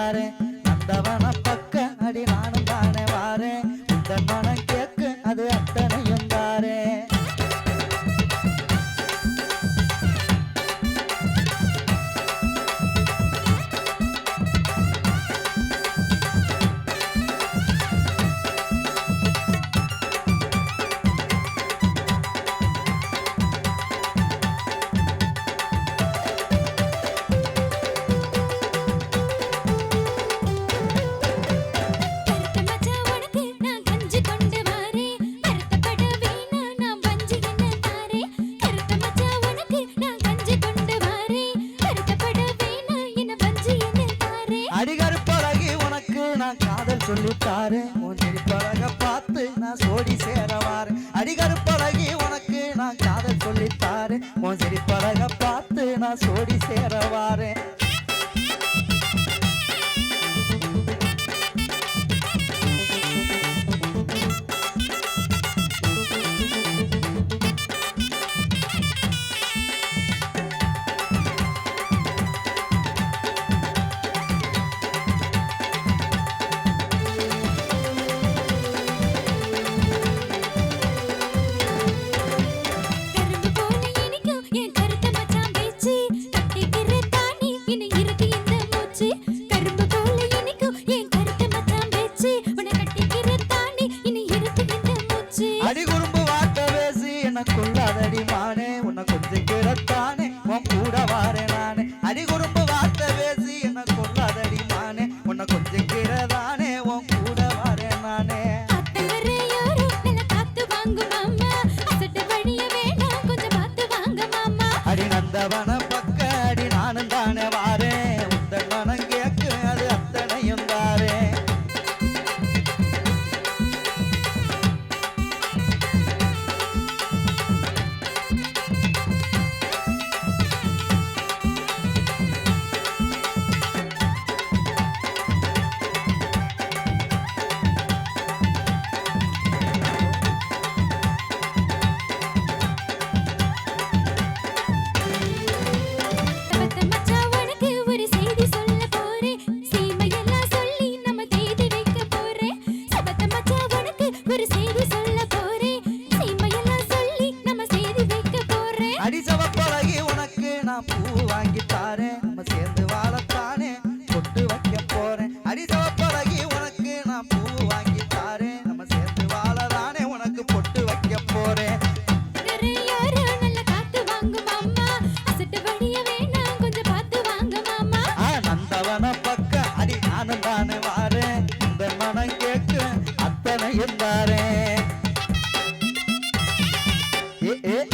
வந்தாரே வந்தவனப்ப சொல்லிட்டாரு. மூஞ்சில் பழக பார்த்து நான் சோடி சேரவாரு அடிகரு பழகி உனக்கு நான் காதல் சொல்லித்தாரு மூஞ்சில் பழக பார்த்து நான் சோடி கூடாதடி மானே உன்னை கொஞ்சம் கிடத்தானே உன் கூட வாரே நானே. அடி குறும்பு வார்த்தை பேசி என்ன கொள்ளாதடி மானே உன்னை கொஞ்சம் உன் கூட வாரே நானே. eh, eh.